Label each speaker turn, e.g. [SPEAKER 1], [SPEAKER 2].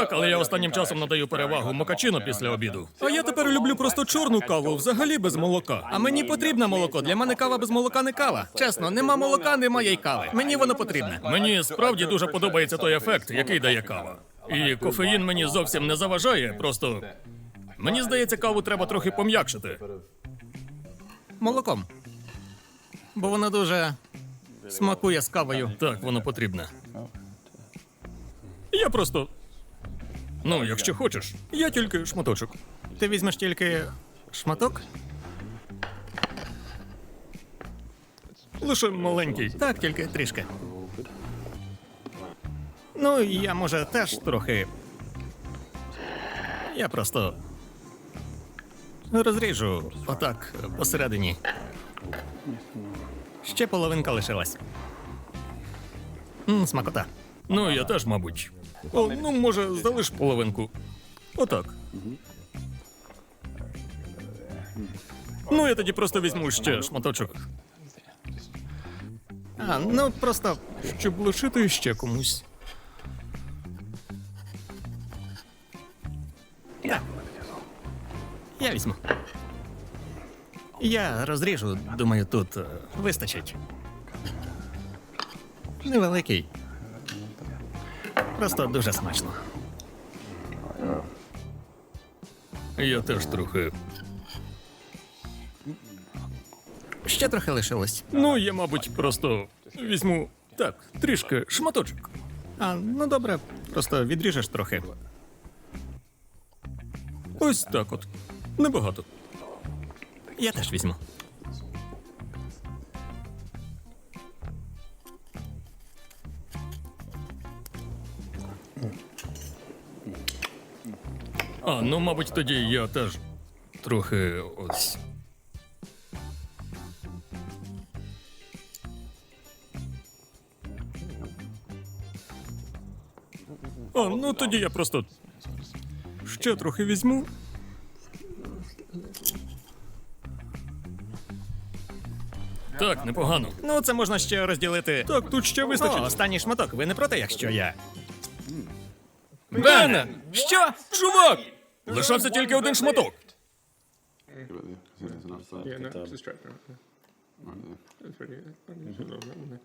[SPEAKER 1] Так, але я останнім часом надаю перевагу мокачино після обіду. А я тепер люблю просто чорну каву, взагалі без молока.
[SPEAKER 2] А мені потрібно молоко. Для мене кава без молока не кава. Чесно, нема молока, немає й кави. Мені воно потрібне.
[SPEAKER 1] Мені справді дуже подобається той ефект, який дає кава. І кофеїн мені зовсім не заважає, просто. Мені здається, каву треба трохи пом'якшити.
[SPEAKER 2] Молоком. Бо воно дуже смакує з кавою.
[SPEAKER 1] Так, воно потрібне. Я просто. Ну, якщо хочеш, я тільки шматочок.
[SPEAKER 2] Ти візьмеш тільки шматок?
[SPEAKER 1] Лише маленький.
[SPEAKER 2] Так, тільки трішки. Ну, я може теж трохи. Я просто розріжу отак посередині. Ще половинка лишилась. М, смакота.
[SPEAKER 1] Ну, я теж, мабуть. О, ну, може, залиш половинку. Отак. Ну, я тоді просто візьму ще шматочок,
[SPEAKER 2] А, ну просто
[SPEAKER 1] щоб лишити ще комусь.
[SPEAKER 2] Так. Я візьму. Я розріжу, думаю, тут е, вистачить. Невеликий. Просто дуже смачно.
[SPEAKER 1] Я теж трохи.
[SPEAKER 2] Ще трохи лишилось.
[SPEAKER 1] Ну, я, мабуть, просто візьму так, трішки шматочок.
[SPEAKER 2] А, ну добре, просто відріжеш трохи.
[SPEAKER 1] Ось так от. Небагато.
[SPEAKER 2] Я теж візьму.
[SPEAKER 1] А, ну, мабуть, тоді я теж трохи ось. А, ну тоді я просто ще трохи візьму. Так, непогано.
[SPEAKER 2] Ну, це можна ще розділити.
[SPEAKER 1] Так, тут ще
[SPEAKER 2] О, останній шматок. Ви не проти, якщо я.
[SPEAKER 1] Бене!
[SPEAKER 2] Що?
[SPEAKER 1] Чувак! Лишався тільки один шматок.
[SPEAKER 3] Yeah, no, it's distracting. That's pretty good.